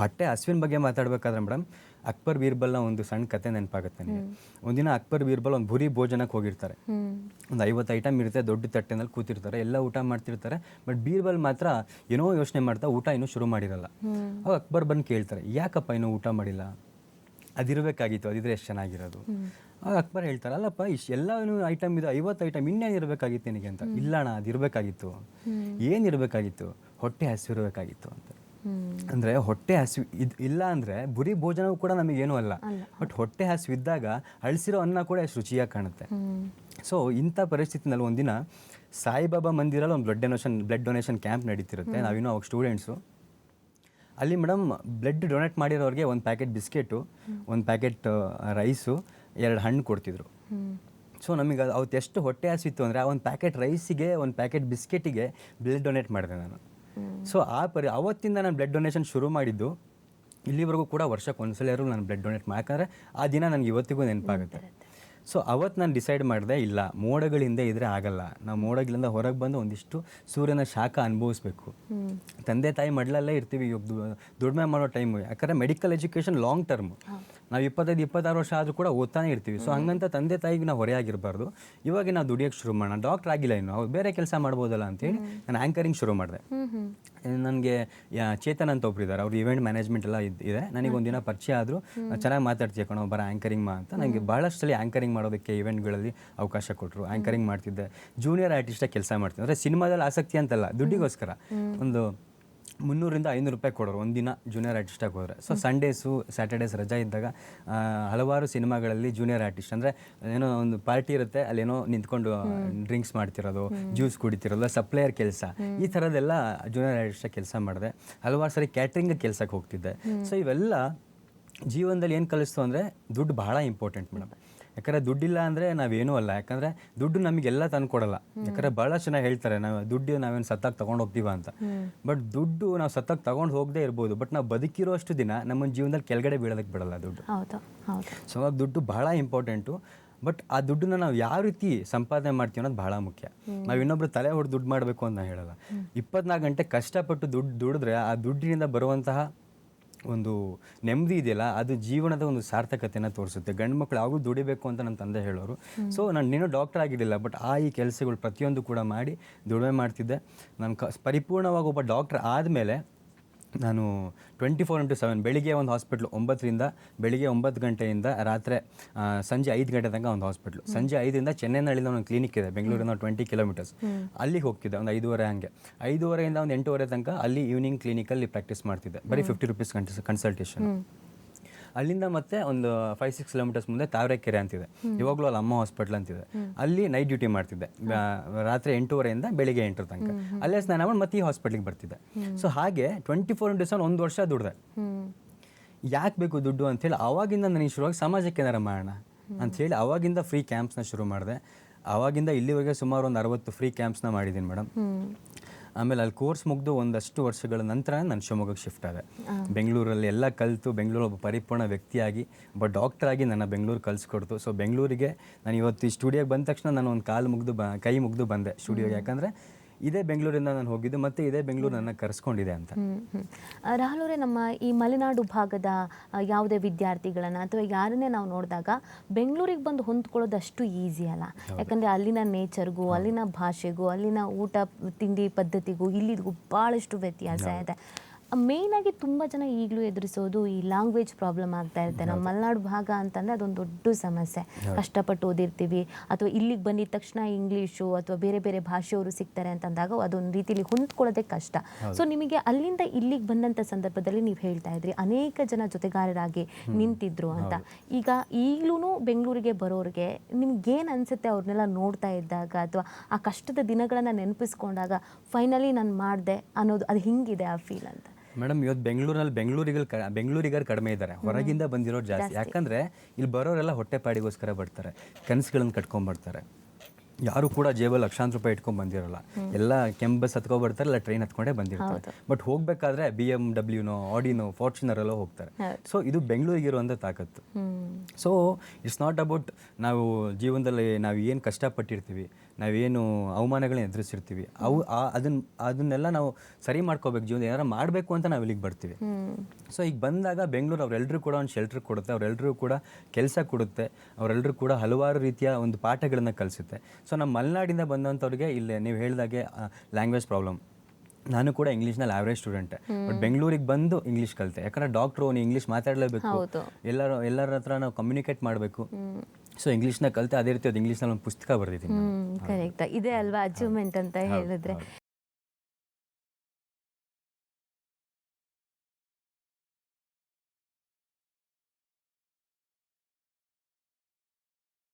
ಹೊಟ್ಟೆ ಹಸುವಿನ ಬಗ್ಗೆ ಮಾತಾಡ್ಬೇಕಾದ್ರೆ ಮೇಡಮ್ ಅಕ್ಬರ್ ಬೀರ್ಬಲ್ನ ಒಂದು ಸಣ್ಣ ಕತೆ ನೆನಪಾಗುತ್ತೆ ನನಗೆ ಒಂದಿನ ಅಕ್ಬರ್ ಬೀರ್ಬಲ್ ಒಂದು ಭುರಿ ಭೋಜನಕ್ಕೆ ಹೋಗಿರ್ತಾರೆ. ಒಂದು ಐವತ್ತು ಐಟಮ್ ಇರುತ್ತೆ ದೊಡ್ಡ ತಟ್ಟೆನಲ್ಲಿ ಕೂತಿರ್ತಾರೆ ಎಲ್ಲ ಊಟ ಮಾಡ್ತಿರ್ತಾರೆ. ಬಟ್ ಬೀರ್ಬಲ್ ಮಾತ್ರ ಏನೋ ಯೋಚನೆ ಮಾಡ್ತಾ ಊಟ ಇನ್ನೂ ಶುರು ಮಾಡಿರಲ್ಲ. ಅವಾಗ ಅಕ್ಬರ್ ಬಂದು ಕೇಳ್ತಾರೆ ಯಾಕಪ್ಪ ಇನ್ನೂ ಊಟ ಮಾಡಿಲ್ಲ? ಅದಿರಬೇಕಾಗಿತ್ತು ಅದಿದ್ರೆ ಎಷ್ಟು ಚೆನ್ನಾಗಿರೋದು? ಆಗ ಅಕ್ಬರ್ ಹೇಳ್ತಾರೆ ಅಲ್ಲಪ್ಪ ಇಷ್ಟು ಎಲ್ಲ ಐಟಮ್ ಇದು ಐವತ್ತು ಐಟಮ್ ಇನ್ನೇನು ಇರಬೇಕಾಗಿತ್ತು ನಿನಗೆ ಅಂತ? ಇಲ್ಲ ಅಣ್ಣ ಅದಿರಬೇಕಾಗಿತ್ತು. ಏನಿರಬೇಕಾಗಿತ್ತು ಹೊಟ್ಟೆ ಹಸಿರಬೇಕಾಗಿತ್ತು ಅಂತ. ಅಂದರೆ ಹೊಟ್ಟೆ ಹಸಿವು ಇದು ಇಲ್ಲ ಅಂದರೆ ಬುರಿ ಭೋಜನವೂ ಕೂಡ ನಮಗೇನೂ ಅಲ್ಲ. ಬಟ್ ಹೊಟ್ಟೆ ಹಸಿವು ಇದ್ದಾಗ ಅಳಿಸಿರೋ ಅನ್ನ ಕೂಡ ಎಷ್ಟು ರುಚಿಯಾಗಿ ಕಾಣುತ್ತೆ. ಸೊ ಇಂಥ ಪರಿಸ್ಥಿತಿನಲ್ಲಿ ಒಂದಿನ ಸಾಯಿಬಾಬಾ ಮಂದಿರಲ್ಲಿ ಒಂದು blood donation blood donation camp ನಡೀತಿರುತ್ತೆ. ನಾವಿನ್ನು ಅವಾಗ ಸ್ಟೂಡೆಂಟ್ಸು ಅಲ್ಲಿ ಮೇಡಮ್ ಬ್ಲಡ್ ಡೊನೇಟ್ ಮಾಡಿರೋರಿಗೆ ಒಂದು ಪ್ಯಾಕೆಟ್ ಬಿಸ್ಕೆಟು ಒಂದು ಪ್ಯಾಕೆಟ್ ರೈಸು ಎರಡು ಹಣ್ಣು ಕೊಡ್ತಿದ್ರು. ಸೊ ನಮಗೆ ಅದು ಅವತ್ತು ಎಷ್ಟು ಹೊಟ್ಟೆ ಹಸಿತ್ತು ಅಂದರೆ ಆ ಒಂದು ಪ್ಯಾಕೆಟ್ ರೈಸಿಗೆ ಒಂದು ಪ್ಯಾಕೆಟ್ ಬಿಸ್ಕೆಟಿಗೆ ಬ್ಲಡ್ ಡೊನೇಟ್ ಮಾಡಿದೆ ನಾನು. ಸೊ ಆ ಪರಿ, ಅವತ್ತಿಂದ ನಾನು ಬ್ಲಡ್ ಡೊನೇಷನ್ ಶುರು ಮಾಡಿದ್ದು, ಇಲ್ಲಿವರೆಗೂ ಕೂಡ ವರ್ಷಕ್ಕೆ ಒಂದ್ಸಲಿಯಾರು ನಾನು ಬ್ಲಡ್ ಡೊನೇಟ್ ಯಾಕಂದರೆ ಆ ದಿನ ನನಗೆ ಇವತ್ತಿಗೂ ನೆನಪಾಗುತ್ತೆ. ಸೊ ಅವತ್ತು ನಾನು ಡಿಸೈಡ್ ಮಾಡಿದೆ, ಇಲ್ಲ, ಮೋಡಗಳಿಂದ ಇದ್ರೆ ಆಗಲ್ಲ. ನಾವು ಮೋಡಗಳಿಂದ ಹೊರಗೆ ಬಂದು ಒಂದಿಷ್ಟು ಸೂರ್ಯನ ಶಾಖ ಅನುಭವಿಸ್ಬೇಕು. ತಂದೆ ತಾಯಿ ಮಡ್ಲಲ್ಲೇ ಇರ್ತೀವಿ, ಇವಾಗ ದುಡಿಮೆ ಮಾಡೋ ಟೈಮು ಯಾಕಂದರೆ ಮೆಡಿಕಲ್ ಎಜುಕೇಷನ್ ಲಾಂಗ್ ಟರ್ಮ್ ನಾವು ಇಪ್ಪತ್ತೈದು ಇಪ್ಪತ್ತಾರು ವರ್ಷ ಆದರೂ ಕೂಡ ಓದ್ತಾನೆ ಇರ್ತೀವಿ. ಸೊ ಹಂಗಂತ ತಂದೆ ತಾಯಿಗೆ ನಾವು ಹೊರೆಯಾಗಿರಬಾರ್ದು. ಇವಾಗ ನಾವು ದುಡಿಯೋಕ್ಕೆ ಶುರು ಮಾಡೋಣ. ಡಾಕ್ಟರ್ ಆಗಿಲ್ಲ ಇನ್ನು. ಅವ್ರು ಬೇರೆ ಕೆಲಸ ಮಾಡ್ಬೋದಲ್ಲ ಅಂತೇಳಿ ನಾನು ಆ್ಯಂಕರಿಂಗ್ ಶುರು ಮಾಡಿದೆ. ನನಗೆ ಚೇತನ್ ಅಂತ ಒಬ್ರು ಇದ್ದಾರೆ ಅವ್ರು ಇವೆಂಟ್ ಮ್ಯಾನೇಜ್ಮೆಂಟ್ ಎಲ್ಲ ಇದ್- ಇದೆ. ನನಗೆ ಒಂದಿನ ಪರಿಚಯ ಆದರೂ. ಚೆನ್ನಾಗಿ ಮಾತಾಡ್ತೀಯ ಕಣೋ ಬರ ಆ್ಯಂಕರಿಂಗ್ ಮಾ ಅಂತ. ನನಗೆ ಭಾಳಷ್ಟು ಸಲ ಆ್ಯಂಕರಿಂಗ್ ಮಾಡೋದಕ್ಕೆ ಇವೆಂಟ್ಗಳಲ್ಲಿ ಅವಕಾಶ ಕೊಟ್ಟರು ಆ್ಯಂಕರಿಂಗ್ ಮಾಡ್ತಿದ್ದೆ. ಜೂನಿಯರ್ ಆರ್ಟಿಸ್ಟಾಗಿ ಕೆಲಸ ಮಾಡ್ತೀನಿ ಅಂದರೆ ಸಿನಿಮಾದಲ್ಲಿ ಆಸಕ್ತಿ ಅಂತಲ್ಲ ದುಡ್ಡಿಗೋಸ್ಕರ. ಒಂದು ಮುನ್ನೂರಿಂದ ಐನೂರು ರೂಪಾಯಿ ಕೊಡೋರು ಒಂದಿನ ಜೂನಿಯರ್ ಆರ್ಟಿಸ್ಟಾಗಿ ಹೋದರೆ. ಸೊ ಸಂಡೇಸು ಸ್ಯಾಟರ್ಡೇಸ್ ರಜಾ ಇದ್ದಾಗ ಹಲವಾರು ಸಿನಿಮಾಗಳಲ್ಲಿ ಜೂನಿಯರ್ ಆರ್ಟಿಸ್ಟ್ ಅಂದರೆ ಏನೋ ಒಂದು ಪಾರ್ಟಿ ಇರುತ್ತೆ ಅಲ್ಲೇನೋ ನಿಂತ್ಕೊಂಡು ಡ್ರಿಂಕ್ಸ್ ಮಾಡ್ತಿರೋದು ಜ್ಯೂಸ್ ಕುಡಿತಿರೋದು ಸಪ್ಲೈಯರ್ ಕೆಲಸ. ಈ ಥರದ್ದೆಲ್ಲ ಜೂನಿಯರ್ ಆರ್ಟಿಸ್ಟಾಗಿ ಕೆಲಸ ಮಾಡಿದೆ. ಹಲವಾರು ಸರಿ ಕ್ಯಾಟ್ರಿಂಗ್ ಕೆಲಸಕ್ಕೆ ಹೋಗ್ತಿದ್ದೆ. ಸೊ ಇವೆಲ್ಲ ಜೀವನದಲ್ಲಿ ಏನು ಕಲಿಸ್ತು ಅಂದರೆ ದುಡ್ಡು ಬಹಳ ಇಂಪಾರ್ಟೆಂಟ್ ಮೇಡಮ್. ಯಾಕಂದರೆ ದುಡ್ಡಿಲ್ಲ ಅಂದರೆ ನಾವೇನೂ ಅಲ್ಲ. ಯಾಕಂದರೆ ದುಡ್ಡು ನಮಗೆಲ್ಲ ತಂದು ಕೊಡಲ್ಲ. ಯಾಕಂದರೆ ಬಹಳ ಚೆನ್ನಾಗಿ ಹೇಳ್ತಾರೆ ನಾವು ದುಡ್ಡು ನಾವೇನು ಸತ್ತಾಗಿ ತೊಗೊಂಡು ಹೋಗ್ತೀವ ಅಂತ. ಬಟ್ ದುಡ್ಡು ನಾವು ಸತ್ತಾಗಿ ತೊಗೊಂಡು ಹೋಗದೇ ಇರ್ಬೋದು. ಬಟ್ ನಾವು ಬದುಕಿರೋ ಅಷ್ಟು ದಿನ ನಮ್ಮ ಜೀವನದಲ್ಲಿ ಕೆಳಗಡೆ ಬೀಳೋದಕ್ಕೆ ಬಿಡಲ್ಲ ದುಡ್ಡು. ಸೊ ಅವಾಗ ದುಡ್ಡು ಬಹಳ ಇಂಪಾರ್ಟೆಂಟು. ಬಟ್ ಆ ದುಡ್ಡನ್ನ ನಾವು ಯಾವ ರೀತಿ ಸಂಪಾದನೆ ಮಾಡ್ತೀವಿ ಅನ್ನೋದು ಬಹಳ ಮುಖ್ಯ. ನಾವು ಇನ್ನೊಬ್ರು ತಲೆ ಹೊಡೆದು ದುಡ್ಡು ಮಾಡಬೇಕು ಅಂತ ಹೇಳಲ್ಲ. ಇಪ್ಪತ್ನಾಲ್ಕು ಗಂಟೆ ಕಷ್ಟಪಟ್ಟು ದುಡ್ಡು ದುಡಿದ್ರೆ ಆ ದುಡ್ಡಿನಿಂದ ಬರುವಂತಹ ಒಂದು ನೆಮ್ಮದಿ ಇದೆಯಲ್ಲ ಅದು ಜೀವನದ ಒಂದು ಸಾರ್ಥಕತೆಯನ್ನು ತೋರಿಸುತ್ತೆ. ಗಂಡು ಮಕ್ಕಳು ಯಾವಾಗಲೂ ದುಡಿಬೇಕು ಅಂತ ನನ್ನ ತಂದೆ ಹೇಳೋರು. ಸೊ ನಾನು ನೀನು ಡಾಕ್ಟರ್ ಆಗಿರಲಿಲ್ಲ ಬಟ್ ಆ ಈ ಕೆಲಸಗಳು ಪ್ರತಿಯೊಂದು ಕೂಡ ಮಾಡಿ ದುಡಿಮೆ ಮಾಡ್ತಿದ್ದೆ. ನಾನು ಕ ಪರಿಪೂರ್ಣವಾಗಿ ಒಬ್ಬ ಡಾಕ್ಟರ್ ಆದಮೇಲೆ ನಾನು ಟ್ವೆಂಟಿ ಫೋರ್ ಇಂಟು ಸೆವೆನ್ ಬೆಳಿಗ್ಗೆ ಒಂದು ಹಾಸ್ಪಿಟ್ಲು ಒಂಬತ್ತರಿಂದ ಬೆಳಿಗ್ಗೆ ಒಂಬತ್ತು ಗಂಟೆಯಿಂದ ರಾತ್ರಿ ಸಂಜೆ ಐದು ಗಂಟೆ ತನಕ ಒಂದು ಹಾಸ್ಪಿಟ್ಲು ಸಂಜೆ ಐದರಿಂದ ಚೆನ್ನೈನಳ್ಳಿಂದ ಒಂದು ಕ್ಲಿನಿಕ್ ಇದೆ ಬೆಂಗಳೂರಿಂದ ಟ್ವೆಂಟಿ ಕಿಲೋಮೀಟರ್ಸ್ ಅಲ್ಲಿಗೆ ಹೋಗ್ತಿದ್ದೆ ಒಂದು ಐದೂವರೆ ಹಂಗೆ. ಐದೂವರೆಯಿಂದ ಒಂದು ಎಂಟೂವರೆ ತನಕ ಅಲ್ಲಿ ಈವ್ನಿಂಗ್ ಕ್ಲಿನಿಕಲ್ಲಿ ಪ್ರಾಕ್ಟೀಸ್ ಮಾಡ್ತಿದ್ದೆ. ಬರೀ ಫಿಫ್ಟಿ ರುಪೀಸ್ ಕನ್ಸಲ್ಟೇಷನ್ ಅಲ್ಲಿಂದ ಮತ್ತೆ ಒಂದು ಫೈವ್ ಸಿಕ್ಸ್ ಕಿಲೋಮೀಟರ್ಸ್ ಮುಂದೆ ತಾವರೆಕೆರೆ ಅಂತಿದೆ. ಇವಾಗಲೂ ಅಲ್ಲಿ ಅಮ್ಮ ಹಾಸ್ಪಿಟ್ಲ್ ಅಂತಿದೆ. ಅಲ್ಲಿ ನೈಟ್ ಡ್ಯೂಟಿ ಮಾಡ್ತಿದ್ದೆ. ರಾತ್ರಿ ಎಂಟೂವರೆಯಿಂದ ಬೆಳಿಗ್ಗೆ ಎಂಟರ ತನಕ. ಅಲ್ಲೇ ಸ್ನಾನ ಮಾಡಿ ಮತ್ತೆ ಈ ಹಾಸ್ಪಿಟ್ಲಿಗೆ ಬರ್ತಿದ್ದೆ. ಸೊ ಹಾಗೆ ಟ್ವೆಂಟಿ ಫೋರ್ ಇಂಟು ಸೆವೆನ್ ಒಂದು ವರ್ಷ ದುಡ್ದೆ. ಯಾಕೆ ಬೇಕು ದುಡ್ಡು ಅಂತೇಳಿ ಅವಾಗಿಂದ ನನಗೆ ಶುರುವಾಗಿ ಸಮಾಜಕ್ಕೆ ಏನಾರ ಮಾಡೋಣ ಅಂಥೇಳಿ ಅವಾಗಿಂದ ಫ್ರೀ ಕ್ಯಾಂಪ್ಸ್ನ ಶುರು ಮಾಡಿದೆ. ಅವಾಗಿಂದ ಇಲ್ಲಿವರೆಗೆ ಸುಮಾರು ಒಂದು ಅರವತ್ತು ಫ್ರೀ ಕ್ಯಾಂಪ್ಸ್ನ ಮಾಡಿದ್ದೀನಿ ಮೇಡಮ್ ಆಮೇಲೆ ಅಲ್ಲಿ ಕೋರ್ಸ್ ಮುಗಿದು ಒಂದಷ್ಟು ವರ್ಷಗಳ ನಂತರ ನಾನು ಶಿವಮೊಗ್ಗಕ್ಕೆ ಶಿಫ್ಟ್ ಆದೆ. ಬೆಂಗಳೂರಲ್ಲಿ ಎಲ್ಲ ಕಲಿತು ಬೆಂಗಳೂರು ಒಬ್ಬ ಪರಿಪೂರ್ಣ ವ್ಯಕ್ತಿಯಾಗಿ ಒಬ್ಬ ಡಾಕ್ಟರ್ ಆಗಿ ನನ್ನ ಬೆಂಗಳೂರು ಕಲಿಸ್ಕೊಡ್ತು. ಸೊ ಬೆಂಗಳೂರಿಗೆ ನಾನು ಇವತ್ತು ಈ ಸ್ಟುಡಿಯೋಗೆ ಬಂದ ತಕ್ಷಣ ನಾನು ಒಂದು ಕಾಲು ಮುಗಿದು ಬ ಕೈ ಮುಗಿದು ಬಂದೆ ಸ್ಟುಡಿಯೋಗೆ ಯಾಕಂದರೆ ಇದೇ ಬೆಂಗಳೂರಿಂದ ನಾನು ಹೋಗಿದ್ದು ಮತ್ತೆ ಇದೇ ಬೆಂಗಳೂರು ನನ್ನ ಕರೆಸ್ಕೊಂಡಿದೆ ಅಂತ. ರಾಹುಲ್ ಅವರೇ ನಮ್ಮ ಈ ಮಲೆನಾಡು ಭಾಗದ ಯಾವುದೇ ವಿದ್ಯಾರ್ಥಿಗಳನ್ನ ಅಥವಾ ಯಾರನ್ನೇ ನಾವು ನೋಡಿದಾಗ ಬೆಂಗಳೂರಿಗೆ ಬಂದು ಹೊಂದ್ಕೊಳ್ಳೋದು ಅಷ್ಟು ಈಸಿ ಅಲ್ಲ. ಯಾಕಂದರೆ ಅಲ್ಲಿನ ನೇಚರ್ಗೂ ಅಲ್ಲಿನ ಭಾಷೆಗೂ ಅಲ್ಲಿನ ಊಟ ತಿಂಡಿ ಪದ್ಧತಿಗೂ ಇಲ್ಲಿಗೂ ಭಾಳಷ್ಟು ವ್ಯತ್ಯಾಸ ಇದೆ. ಮೇಯ್ನ್ ಆಗಿ ತುಂಬ ಜನ ಈಗಲೂ ಎದುರಿಸೋದು ಈ ಲ್ಯಾಂಗ್ವೇಜ್ ಪ್ರಾಬ್ಲಮ್ ಆಗ್ತಾ ಇರುತ್ತೆ. ನಮ್ಮ ಮಲೆನಾಡು ಭಾಗ ಅಂತಂದರೆ ಅದೊಂದು ದೊಡ್ಡ ಸಮಸ್ಯೆ. ಕಷ್ಟಪಟ್ಟು ಓದಿರ್ತೀವಿ. ಅಥವಾ ಇಲ್ಲಿಗೆ ಬಂದಿದ ತಕ್ಷಣ ಇಂಗ್ಲೀಷು ಅಥವಾ ಬೇರೆ ಬೇರೆ ಭಾಷೆಯವರು ಸಿಗ್ತಾರೆ ಅಂತಂದಾಗ ಅದೊಂದು ರೀತಿಲಿ ಹೊಂದ್ಕೊಳ್ಳೋದೇ ಕಷ್ಟ. ಸೊ ನಿಮಗೆ ಅಲ್ಲಿಂದ ಇಲ್ಲಿಗೆ ಬಂದಂಥ ಸಂದರ್ಭದಲ್ಲಿ ನೀವು ಹೇಳ್ತಾ ಇದ್ರಿ ಅನೇಕ ಜನ ಜೊತೆಗಾರರಾಗಿ ನಿಂತಿದ್ರು ಅಂತ. ಈಗ ಈಗಲೂ ಬೆಂಗಳೂರಿಗೆ ಬರೋರಿಗೆ ನಿಮ್ಗೇನು ಅನಿಸುತ್ತೆ ಅವ್ರನ್ನೆಲ್ಲ ನೋಡ್ತಾ ಇದ್ದಾಗ ಅಥವಾ ಆ ಕಷ್ಟದ ದಿನಗಳನ್ನು ನೆನಪಿಸ್ಕೊಂಡಾಗ ಫೈನಲಿ ನಾನು ಮಾಡಿದೆ ಅನ್ನೋದು ಅದು ಹಿಂಗಿದೆ ಆ ಫೀಲ್ ಅಂತ? ಮೇಡಮ್ ಇವತ್ತು ಬೆಂಗಳೂರಲ್ಲಿ ಬೆಂಗಳೂರಿಗಲ್ ಕ ಬೆಂಗಳೂರಿಗರು ಕಡಿಮೆ ಇದ್ದಾರೆ ಹೊರಗಿಂದ ಬಂದಿರೋರು ಜಾಸ್ತಿ. ಯಾಕಂದರೆ ಇಲ್ಲಿ ಬರೋರೆಲ್ಲ ಹೊಟ್ಟೆಪಾಡಿಗೋಸ್ಕರ ಬರ್ತಾರೆ. ಕನಸುಗಳನ್ನು ಕಟ್ಕೊಂಡ್ಬರ್ತಾರೆ ಯಾರು ಕೂಡ ಜೇಬಲ್ಲಿ ಲಕ್ಷಾಂತರ ರೂಪಾಯಿ ಇಟ್ಕೊಂಡು ಬಂದಿರಲ್ಲ. ಎಲ್ಲ ಕೆಂಬಸ್ ಹತ್ಕೊಂಡು ಬರ್ತಾರೆ ಇಲ್ಲ ಟ್ರೈನ್ ಹತ್ಕೊಂಡೇ ಬಂದಿರ್ತಾರೆ. ಬಟ್ ಹೋಗ್ಬೇಕಾದ್ರೆ ಬಿ ಎಂ ಡಬ್ಲ್ಯೂನೋ ಆಡಿನೋ ಫಾರ್ಚುನರ್ ಎಲ್ಲ ಹೋಗ್ತಾರೆ ಸೊ ಇದು ಬೆಂಗಳೂರಿಗೆ ಇರುವಂಥ ತಾಕತ್ತು ಸೊ ಇಟ್ಸ್ ನಾಟ್ ಅಬೌಟ್ ನಾವು ಜೀವನದಲ್ಲಿ ನಾವು ಏನು ಕಷ್ಟಪಟ್ಟಿರ್ತೀವಿ. ನಾವೇನು ಅವಮಾನಗಳನ್ನ ಎದುರಿಸಿರ್ತೀವಿ. ಅವು ಆ- ಅದನ್ನ ಅದನ್ನೆಲ್ಲ ನಾವು ಸರಿ ಮಾಡ್ಕೋಬೇಕು. ಜೀವನ ಏನಾರ ಮಾಡಬೇಕು ಅಂತ ನಾವು ಇಲ್ಲಿಗೆ ಬರ್ತೀವಿ. ಸೊ ಈಗ ಬಂದಾಗ ಬೆಂಗಳೂರು ಅವರೆಲ್ಲರೂ ಕೂಡ ಒಂದು ಶೆಲ್ಟರ್ ಕೊಡುತ್ತೆ. ಅವರೆಲ್ಲರೂ ಕೂಡ ಕೆಲಸ ಕೊಡುತ್ತೆ. ಅವರೆಲ್ಲರೂ ಕೂಡ ಹಲವಾರು ರೀತಿಯ ಒಂದು ಪಾಠಗಳನ್ನು ಕಲಿಸುತ್ತೆ. ಸೊ ನಮ್ಮ ಮಲೆನಾಡಿಂದ ಬಂದಂಥವ್ರಿಗೆ ಇಲ್ಲೇ ನೀವು ಹೇಳಿದಾಗೆ ಲ್ಯಾಂಗ್ವೇಜ್ ಪ್ರಾಬ್ಲಮ್ ನಾನು ಕೂಡ ಇಂಗ್ಲೀಷ್ನಲ್ಲಿ ಆವ್ರೇಜ್ ಸ್ಟೂಡೆಂಟ್ ಬಟ್ ಬೆಂಗಳೂರಿಗೆ ಬಂದು ಇಂಗ್ಲೀಷ್ ಕಲಿತೆ. ಯಾಕಂದ್ರೆ ಡಾಕ್ಟ್ರು ನೀವು ಇಂಗ್ಲೀಷ್ ಮಾತಾಡಲೇಬೇಕು. ಎಲ್ಲರ ಎಲ್ಲರ ಹತ್ರ ನಾವು ಕಮ್ಯುನಿಕೇಟ್ ಮಾಡಬೇಕು. ಸೊ ಇಂಗ್ಲೀಷ್ನ ಕಲಿತೆ ಅದೇ ರೀತಿ ಅದು ಇಂಗ್ಲೀಷ್ನಲ್ಲಿ ಒಂದು ಪುಸ್ತಕ ಬರೆದಿದ್ದೀನಿ ಕರೆಕ್ಟ್ ಇದೆ ಅಲ್ವಾ ಅಚೀವ್ಮೆಂಟ್ ಅಂತ ಹೇಳಿದ್ರೆ?